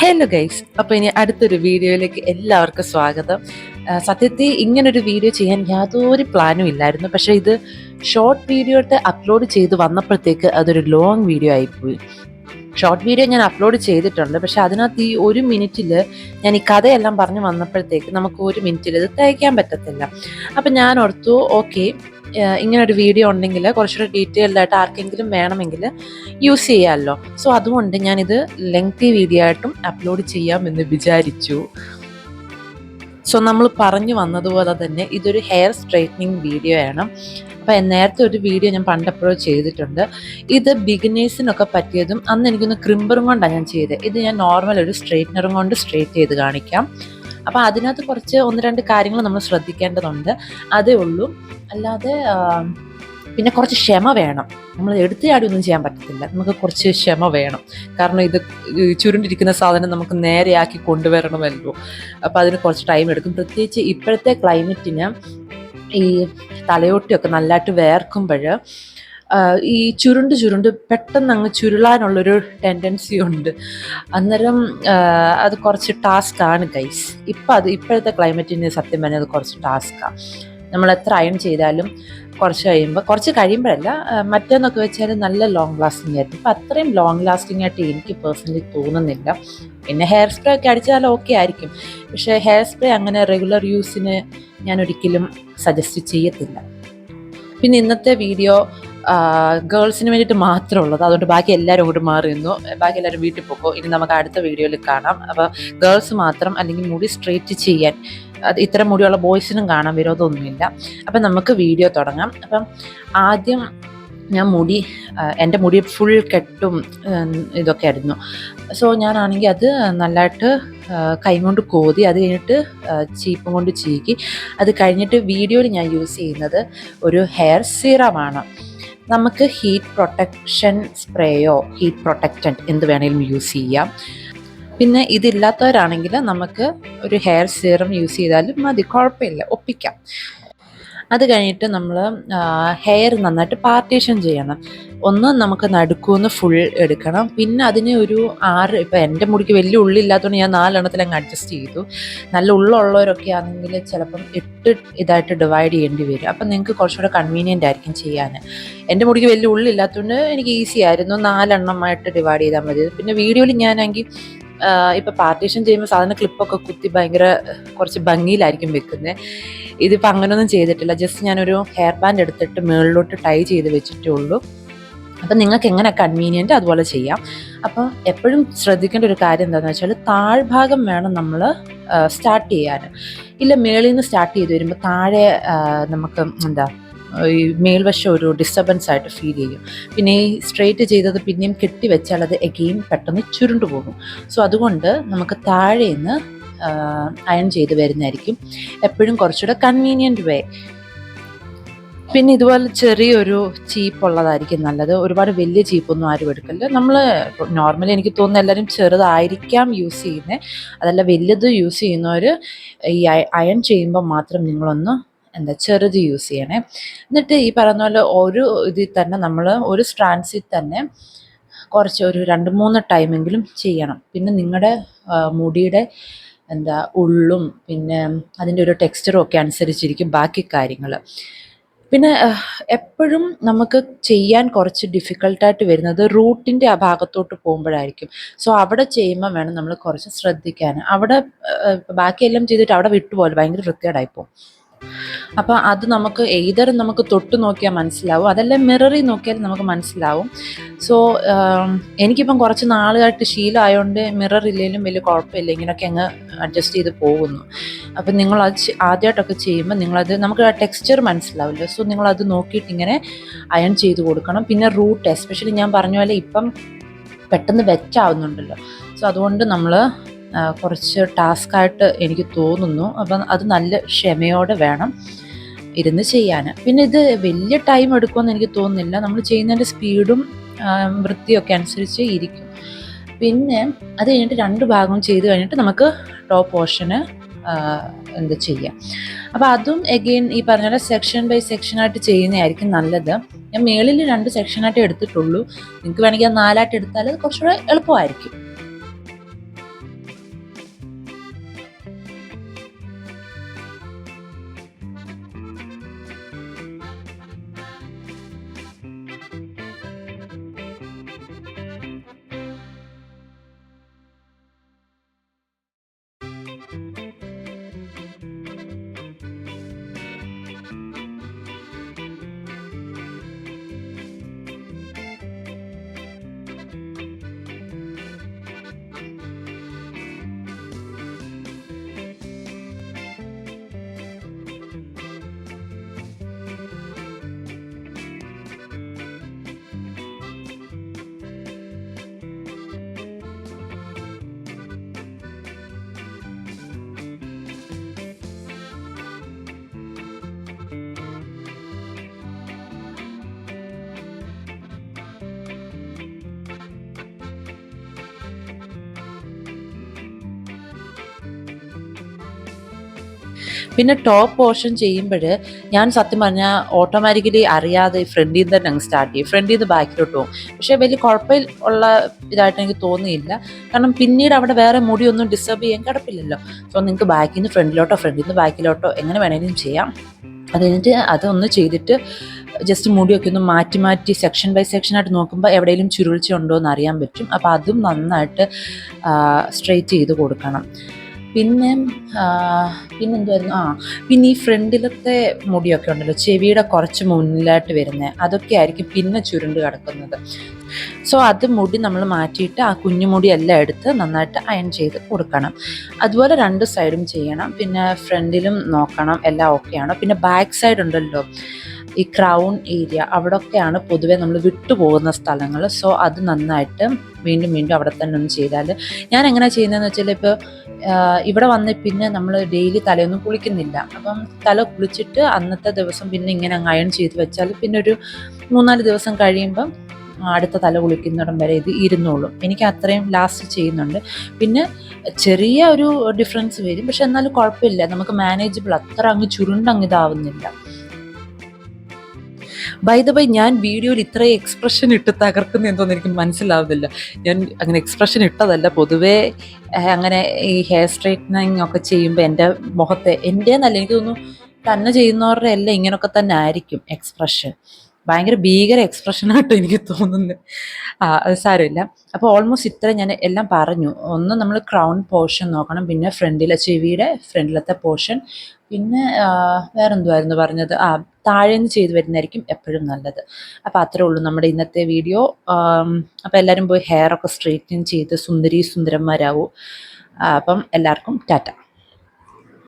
Hello guys അപ്പോൾ ഇനി അടുത്തൊരു വീഡിയോയിലേക്ക് എല്ലാവർക്കും സ്വാഗതം. സത്യത്തിൽ ഇങ്ങനൊരു വീഡിയോ ചെയ്യാൻ യാതൊരു പ്ലാനും ഇല്ലായിരുന്നു. പക്ഷേ ഇത് ഷോർട്ട് വീഡിയോ എടുത്ത് അപ്ലോഡ് ചെയ്ത് വന്നപ്പോഴത്തേക്ക് അതൊരു ലോങ് വീഡിയോ ആയിപ്പോയി ഷോർട്ട് വീഡിയോ ഞാൻ അപ്ലോഡ് ചെയ്തിട്ടുണ്ട്. പക്ഷെ അതിനകത്ത് ഈ ഒരു മിനിറ്റിൽ ഞാൻ ഈ കഥയെല്ലാം പറഞ്ഞു വന്നപ്പോഴത്തേക്ക് നമുക്ക് ഒരു മിനിറ്റിൽ ഇത് തയ്ക്കാൻ പറ്റത്തില്ല. അപ്പം ഞാൻ ഓർത്തു ഓക്കെ ഇങ്ങനൊരു വീഡിയോ ഉണ്ടെങ്കിൽ കുറച്ചുകൂടി ഡീറ്റെയിൽഡ് ആയിട്ട് ആർക്കെങ്കിലും വേണമെങ്കിൽ യൂസ് ചെയ്യാമല്ലോ സോ അതുകൊണ്ട് ഞാനിത് ലെങ്തി വീഡിയോ ആയിട്ടും അപ്ലോഡ് ചെയ്യാമെന്ന് വിചാരിച്ചു. സോ നമ്മൾ പറഞ്ഞു വന്നതുപോലെ തന്നെ ഇതൊരു ഹെയർ സ്ട്രൈറ്റനിങ് വീഡിയോ ആണ്. അപ്പം നേരത്തെ ഒരു വീഡിയോ ഞാൻ പണ്ടപ്പോഴും ചെയ്തിട്ടുണ്ട്. ഇത് ബിഗിനേഴ്സിനൊക്കെ പറ്റിയതും അന്ന് എനിക്കൊന്ന് ക്രിമ്പറും കൊണ്ടാണ് ഞാൻ ചെയ്തത്. ഇത് ഞാൻ നോർമൽ ഒരു സ്ട്രെയിറ്റ്നറും കൊണ്ട് സ്ട്രെയിറ്റ് ചെയ്ത് കാണിക്കാം. അപ്പം അതിനകത്ത് കുറച്ച് ഒന്ന് രണ്ട് കാര്യങ്ങൾ നമ്മൾ ശ്രദ്ധിക്കേണ്ടതുണ്ട്. അതേ ഉള്ളൂ. അല്ലാതെ പിന്നെ കുറച്ച് ക്ഷമ വേണം. നമ്മൾ എടുത്തുചാടി ഒന്നും ചെയ്യാൻ പറ്റത്തില്ല. നമുക്ക് കുറച്ച് ക്ഷമ വേണം. കാരണം ഇത് ചുരുണ്ടിരിക്കുന്ന സാധനം നമുക്ക് നേരെയാക്കി കൊണ്ടുവരണമല്ലോ. അപ്പോൾ അതിന് കുറച്ച് ടൈം എടുക്കും. പ്രത്യേകിച്ച് ഇപ്പോഴത്തെ ക്ലൈമറ്റിന് ഈ തലയോട്ടിയൊക്കെ നല്ലതായിട്ട് വേർക്കുമ്പോൾ ഈ ചുരുണ്ട് ചുരുണ്ട് പെട്ടെന്ന് അങ്ങ് ചുരുളാനുള്ളൊരു ടെൻഡൻസി ഉണ്ട്. അന്നേരം അത് കുറച്ച് ടാസ്ക് ആണ് ഗൈസ് ഇപ്പം അത് ഇപ്പോഴത്തെ ക്ലൈമറ്റിന് സത്യം പറഞ്ഞാൽ അത് കുറച്ച് ടാസ്ക്കാണ് നമ്മൾ എത്ര അയൺ ചെയ്താലും കുറച്ച് കഴിയുമ്പോൾ കുറച്ച് കഴിയുമ്പോഴല്ല മറ്റേന്നൊക്കെ വെച്ചാൽ നല്ല ലോങ് ലാസ്റ്റിംഗ് ആയിരുന്നു ഇപ്പം അത്രയും ലോങ് ലാസ്റ്റിംഗ് ആയിട്ട് എനിക്ക് പേഴ്സണലി തോന്നുന്നില്ല. പിന്നെ ഹെയർ സ്പ്രേ ഒക്കെ അടിച്ചാൽ ഓക്കെ ആയിരിക്കും. പക്ഷേ ഹെയർ സ്പ്രേ അങ്ങനെ റെഗുലർ യൂസിന് ഞാൻ ഒരിക്കലും സജസ്റ്റ് ചെയ്യത്തില്ല. പിന്നെ ഇന്നത്തെ വീഡിയോ ഗേൾസിന് വേണ്ടിയിട്ട് മാത്രമേ മാത്രമുള്ളത് അതുകൊണ്ട് ബാക്കി എല്ലാവരും അങ്ങോട്ട് മാറി നിന്നു. ബാക്കി എല്ലാവരും വീട്ടിൽ പോകും ഇനി നമുക്ക് അടുത്ത വീഡിയോയിൽ കാണാം. അപ്പോൾ ഗേൾസ് മാത്രം അല്ലെങ്കിൽ മുടി സ്ട്രേറ്റ് ചെയ്യാൻ അത് ഇത്തരം മുടിയുള്ള ബോയ്സിനും കാണാൻ വിരോധമൊന്നുമില്ല. അപ്പം നമുക്ക് വീഡിയോ തുടങ്ങാം. അപ്പം ആദ്യം ഞാൻ മുടി എന്റെ മുടി ഫുൾ കെട്ടും ഇതൊക്കെ ആയിരുന്നു. സോ ഞാനാണെങ്കിൽ അത് നല്ലതായിട്ട് കൈകൊണ്ട് കോതി അത് കഴിഞ്ഞിട്ട് ചീപ്പും കൊണ്ട് ചീകി. അത് കഴിഞ്ഞിട്ട് വീഡിയോയിൽ ഞാൻ യൂസ് ചെയ്യുന്നത് ഒരു ഹെയർ സീറമാണ് നമുക്ക് ഹീറ്റ് പ്രൊട്ടക്ഷൻ സ്പ്രേയോ ഹീറ്റ് പ്രൊട്ടക്റ്റന്റ് എന്ത് വേണേലും യൂസ് ചെയ്യാം. പിന്നെ ഇതില്ലാത്തവരാണെങ്കിൽ നമുക്ക് ഒരു ഹെയർ സീറം യൂസ് ചെയ്താലും മതി കുഴപ്പമില്ല ഒപ്പിക്കാം. അത് കഴിഞ്ഞിട്ട് നമ്മൾ ഹെയർ നന്നായിട്ട് പാർട്ടീഷൻ ചെയ്യണം. ഒന്ന് നമുക്ക് നടുക്കൂന്ന് ഫുൾ എടുക്കണം. പിന്നെ അതിന് ഒരു ആറ് ഇപ്പം എന്റെ മുടിക്ക് വലിയ ഉള്ളില്ലാത്തതുകൊണ്ട് ഞാൻ നാലെണ്ണത്തിൽ അങ്ങ് അഡ്ജസ്റ്റ് ചെയ്തു. നല്ല ഉള്ളുള്ളവരൊക്കെ ആണെങ്കിൽ ചിലപ്പം എട്ട് ഇതായിട്ട് ഡിവൈഡ് ചെയ്യേണ്ടി വരും. അപ്പം നിങ്ങൾക്ക് കുറച്ചുകൂടെ കൺവീനിയന്റ് ആയിരിക്കും ചെയ്യാൻ എന്റെ മുടിക്ക് വലിയ ഉള്ളില്ലാത്തതുകൊണ്ട് എനിക്ക് ഈസി ആയിരുന്നു. നാലെണ്ണമായിട്ട് ഡിവൈഡ് ചെയ്താൽ മതി. പിന്നെ വീഡിയോയിൽ ഞാനാണെങ്കിൽ ഇപ്പം പാർട്ടീഷൻ ചെയ്യുമ്പോൾ സാധാരണ ക്ലിപ്പൊക്കെ കുത്തി ഭയങ്കര കുറച്ച് ഭംഗിയിലായിരിക്കും വെക്കുന്നത് ഇതിപ്പോൾ അങ്ങനെയൊന്നും ചെയ്തിട്ടില്ല. ജസ്റ്റ് ഞാനൊരു ഹെയർ ബാൻഡ് എടുത്തിട്ട് മുകളിലോട്ട് ടൈ ചെയ്ത് വെച്ചിട്ടേ ഉള്ളൂ. അപ്പം നിങ്ങൾക്ക് എങ്ങനെ കൺവീനിയന്റ് അതുപോലെ ചെയ്യാം. അപ്പോൾ എപ്പോഴും ശ്രദ്ധിക്കേണ്ട ഒരു കാര്യം എന്താണെന്ന് വെച്ചാൽ താഴ്ഭാഗം വേണം നമ്മൾ സ്റ്റാർട്ട് ചെയ്യാൻ ഇല്ല മേളിൽ നിന്ന് സ്റ്റാർട്ട് ചെയ്ത് വരുമ്പോൾ താഴെ നമുക്ക് എന്താ ഈ മേൽവശം ഒരു ഡിസ്റ്റർബൻസ് ആയിട്ട് ഫീൽ ചെയ്യും. പിന്നെ ഈ സ്ട്രെയിറ്റ് ചെയ്തത് പിന്നെയും കെട്ടി വെച്ചാൽ അത് എഗെയിൻ പെട്ടെന്ന് ചുരുണ്ടു പോകും. സോ അതുകൊണ്ട് നമുക്ക് താഴെ നിന്ന് അയൺ ചെയ്ത് വരുന്നതായിരിക്കും എപ്പോഴും കുറച്ചുകൂടെ കൺവീനിയന്റ് വേ പിന്നെ ഇതുപോലെ ചെറിയൊരു ചീപ്പ് ഉള്ളതായിരിക്കും നല്ലത്. ഒരുപാട് വലിയ ചീപ്പൊന്നും ആരും എടുക്കല്ല. നമ്മൾ നോർമലി എനിക്ക് തോന്നുന്നു എല്ലാവരും ചെറുതായിരിക്കാം യൂസ് ചെയ്യുന്നത് അതല്ല വലുത് യൂസ് ചെയ്യുന്നവർ ഈ അയൺ ചെയ്യുമ്പോൾ മാത്രം നിങ്ങളൊന്ന് എന്താ ചെറുത് യൂസ് ചെയ്യണേ. എന്നിട്ട് ഈ പറയുന്ന പോലെ ഒരു ഇതിൽ തന്നെ നമ്മൾ ഒരു സ്ട്രാൻസിൽ തന്നെ കുറച്ച് ഒരു രണ്ട് മൂന്ന് ടൈമെങ്കിലും ചെയ്യണം. പിന്നെ നിങ്ങളുടെ മുടിയുടെ എന്താ ഉള്ളും പിന്നെ അതിന്റെ ഒരു ടെക്സ്ചറും ഒക്കെ അനുസരിച്ചിരിക്കും ബാക്കി കാര്യങ്ങൾ പിന്നെ എപ്പോഴും നമുക്ക് ചെയ്യാൻ കുറച്ച് ഡിഫിക്കൽട്ടായിട്ട് വരുന്നത് റൂട്ടിന്റെ ആ ഭാഗത്തോട്ട് പോകുമ്പോഴായിരിക്കും. സോ അവിടെ ചെയ്യുമ്പോൾ വേണം നമ്മൾ കുറച്ച് ശ്രദ്ധിക്കാൻ. അവിടെ ബാക്കിയെല്ലാം ചെയ്തിട്ട് അവിടെ വിട്ടുപോലെ ഭയങ്കര വൃത്തികേടായിപ്പോവും അപ്പോൾ അത് നമുക്ക് എയ്തർ നമുക്ക് തൊട്ട് നോക്കിയാൽ മനസ്സിലാവും. അതെല്ലാം മിററി നോക്കിയാൽ നമുക്ക് മനസ്സിലാവും. സോ എനിക്കിപ്പം കുറച്ച് നാളുകായിട്ട് ശീലമായതുകൊണ്ട് മിറർ ഇല്ലെങ്കിലും വലിയ കുഴപ്പമില്ല. ഇങ്ങനെയൊക്കെ അങ്ങ് അഡ്ജസ്റ്റ് ചെയ്ത് പോകുന്നു. അപ്പം ചെ- ആദ്യമായിട്ടൊക്കെ ചെയ്യുമ്പോൾ നിങ്ങളത് നമുക്ക് ആ ടെക്സ്ചർ മനസ്സിലാവില്ല. സോ നിങ്ങളത് നോക്കിയിട്ട് ഇങ്ങനെ അയൺ ചെയ്ത് കൊടുക്കണം. പിന്നെ റൂട്ട് എസ്പെഷ്യലി ഞാൻ പറഞ്ഞ പോലെ ഇപ്പം പെട്ടെന്ന് വെറ്റാവുന്നുണ്ടല്ലോ സോ അതുകൊണ്ട് നമ്മൾ കുറച്ച് ടാസ്ക്കായിട്ട് എനിക്ക് തോന്നുന്നു. അപ്പം അത് നല്ല ക്ഷമയോടെ വേണം ഇരുന്ന് ചെയ്യാൻ. പിന്നെ ഇത് വലിയ ടൈം എടുക്കുമെന്ന് എനിക്ക് തോന്നുന്നില്ല. നമ്മൾ ചെയ്യുന്നതിന്റെ സ്പീഡും വൃത്തിയൊക്കെ അനുസരിച്ച് ഇരിക്കും. പിന്നെ അത് കഴിഞ്ഞിട്ട് രണ്ട് ഭാഗവും ചെയ്ത് കഴിഞ്ഞിട്ട് നമുക്ക് ടോപ്പ് പോർഷന് എന്ത് ചെയ്യാം. അപ്പോൾ അതും എഗെയിൻ ഈ പറഞ്ഞ സെക്ഷൻ ബൈ സെക്ഷനായിട്ട് ചെയ്യുന്നതായിരിക്കും നല്ലത്. ഞാൻ മേളിൽ രണ്ട് സെക്ഷനായിട്ട് എടുത്തിട്ടുള്ളൂ. നിങ്ങൾക്ക് വേണമെങ്കിൽ അത് നാലായിട്ട് എടുത്താൽ കുറച്ചുകൂടെ എളുപ്പമായിരിക്കും. പിന്നെ ടോപ്പ് പോർഷൻ ചെയ്യുമ്പോൾ ഞാൻ സത്യം പറഞ്ഞാൽ ഓട്ടോമാറ്റിക്കലി അറിയാതെ ഫ്രണ്ടിൽ നിന്ന് തന്നെ അങ്ങ് സ്റ്റാർട്ട് ചെയ്യും. ഫ്രണ്ടിൽ നിന്ന് ബാക്കിലോട്ട് പോകും പക്ഷേ വലിയ കുഴപ്പമില്ല ഉള്ള ഇതായിട്ട് എനിക്ക് തോന്നിയില്ല. കാരണം പിന്നീട് അവിടെ വേറെ മുടിയൊന്നും ഡിസ്റ്റർബ് ചെയ്യാൻ കിടപ്പില്ലല്ലോ. സോ നിങ്ങൾക്ക് ബാക്കിൽ നിന്ന് ഫ്രണ്ടിലോട്ടോ ഫ്രണ്ടിൽ നിന്ന് ബാക്കിലോട്ടോ എങ്ങനെ വേണമെങ്കിലും ചെയ്യാം. അത് കഴിഞ്ഞിട്ട് അതൊന്ന് ചെയ്തിട്ട് ജസ്റ്റ് മുടിയൊക്കെ ഒന്ന് മാറ്റി മാറ്റി സെക്ഷൻ ബൈ സെക്ഷൻ ആയിട്ട് നോക്കുമ്പോൾ എവിടെയെങ്കിലും ചുരുൾച്ച ഉണ്ടോ എന്ന് അറിയാൻ പറ്റും. അപ്പോൾ അതും നന്നായിട്ട് സ്ട്രെയിറ്റ് ചെയ്ത് കൊടുക്കണം. പിന്നെ പിന്നെന്തുവായിരുന്നു? ആ പിന്നെ ഈ ഫ്രണ്ടിലത്തെ മുടിയൊക്കെ ഉണ്ടല്ലോ ചെവിയുടെ കുറച്ച് മുന്നിലായിട്ട് വരുന്നത് അതൊക്കെ ആയിരിക്കും പിന്നെ ചുരുണ്ട് കിടക്കുന്നത്. സോ അത് മുടി നമ്മൾ മാറ്റിയിട്ട് ആ കുഞ്ഞു മുടി എല്ലാം എടുത്ത് നന്നായിട്ട് അയൺ ചെയ്ത് കൊടുക്കണം. അതുപോലെ രണ്ട് സൈഡും ചെയ്യണം. പിന്നെ ഫ്രണ്ടിലും നോക്കണം എല്ലാം ഓക്കെയാണ്. പിന്നെ ബാക്ക് സൈഡ് ഉണ്ടല്ലോ ഈ ക്രൗൺ ഏരിയ അവിടെയൊക്കെയാണ് പൊതുവെ നമ്മൾ വിട്ടുപോകുന്ന സ്ഥലങ്ങൾ. സോ അത് നന്നായിട്ട് വീണ്ടും വീണ്ടും അവിടെ തന്നെ ഒന്ന് ചെയ്താൽ ഞാൻ എങ്ങനെ ചെയ്യുന്നതെന്ന് വെച്ചാൽ ഇപ്പോൾ ഇവിടെ വന്ന് പിന്നെ നമ്മൾ ഡെയിലി തലയൊന്നും കുളിക്കുന്നില്ല. അപ്പം തല കുളിച്ചിട്ട് അന്നത്തെ ദിവസം പിന്നെ ഇങ്ങനെ അങ്ങ് അയൺ ചെയ്ത് വെച്ചാൽ പിന്നെ ഒരു മൂന്നാൽ ദിവസം കഴിയുമ്പം അടുത്ത തല കുളിക്കുന്നിടം വരെ ഇത് ഇരുന്നോളും. എനിക്ക് അത്രയും ലാസ്റ്റ് ചെയ്യുന്നുണ്ട്. പിന്നെ ചെറിയ ഒരു ഡിഫറൻസ് വരും. പക്ഷെ എന്നാലും കുഴപ്പമില്ല. നമുക്ക് മാനേജബിൾ അത്ര അങ്ങ് ചുരുണ്ടങ്ങ് ഇതാവുന്നില്ല. ബൈ ദ ബൈ ഞാൻ വീഡിയോയിൽ ഇത്രയും എക്സ്പ്രഷൻ ഇട്ട് തകർക്കുന്ന എന്തോന്ന് എനിക്ക് മനസ്സിലാവുന്നില്ല. ഞാൻ അങ്ങനെ എക്സ്പ്രഷൻ ഇട്ടതല്ല. പൊതുവേ അങ്ങനെ ഈ ഹെയർ സ്ട്രൈറ്റനിങ് ഒക്കെ ചെയ്യുമ്പോൾ എന്റെ മുഖത്തെ എന്റെ എന്നല്ല എനിക്ക് തോന്നുന്നു തന്നെ ചെയ്യുന്നവരുടെ എല്ലാം ഇങ്ങനെയൊക്കെ തന്നെ ആയിരിക്കും എക്സ്പ്രഷൻ ഭയങ്കര ഭീകര എക്സ്പ്രഷനായിട്ട് എനിക്ക് തോന്നുന്നത് ആ സാരമില്ല. അപ്പോൾ ഓൾമോസ്റ്റ് ഇത്ര ഞാൻ എല്ലാം പറഞ്ഞു. ഒന്ന് നമ്മൾ ക്രൗൺ പോർഷൻ നോക്കണം. പിന്നെ ഫ്രണ്ടിലെ ചെവിയുടെ ഫ്രണ്ടിലത്തെ പോർഷൻ പിന്നെ വേറെന്തുമായിരുന്നു പറഞ്ഞത്? ആ താഴെ നിന്ന് ചെയ്തു വരുന്നതായിരിക്കും എപ്പോഴും നല്ലത്. അപ്പോൾ അത്രേ ഉള്ളൂ നമ്മുടെ ഇന്നത്തെ വീഡിയോ. അപ്പോൾ എല്ലാവരും പോയി ഹെയർ ഒക്കെ സ്ട്രെയിറ്റൻ ചെയ്ത് സുന്ദരി സുന്ദരന്മാരാവും. അപ്പം എല്ലാവർക്കും ടാറ്റ.